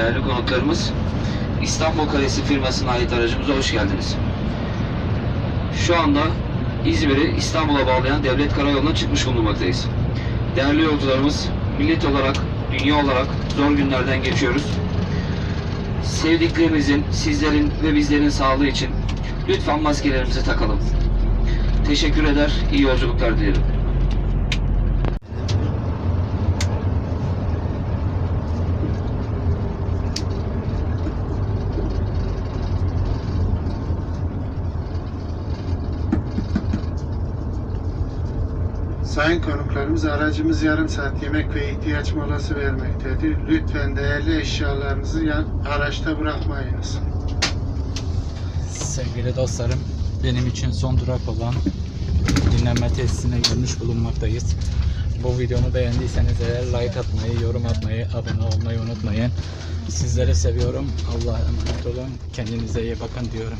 konuklarımız. İstanbul Kalesi firmasına ait aracımıza hoş geldiniz. Şu anda İzmir'i İstanbul'a bağlayan devlet karayoluna çıkmış bulunmaktayız. Değerli yolcularımız, millet olarak, dünya olarak zor günlerden geçiyoruz. Sevdiklerinizin, sizlerin ve bizlerin sağlığı için lütfen maskelerimizi takalım. Teşekkür eder, iyi yolculuklar dilerim. Sayın konuklarımız aracımız yarım saat yemek ve ihtiyaç molası vermektedir. Lütfen değerli eşyalarınızı araçta bırakmayınız. Sevgili dostlarım, benim için son durak olan dinlenme tesisine gelmiş bulunmaktayız. Bu videomu beğendiyseniz eğer like atmayı, yorum atmayı, abone olmayı unutmayın. Sizleri seviyorum. Allah'a emanet olun. Kendinize iyi bakın diyorum.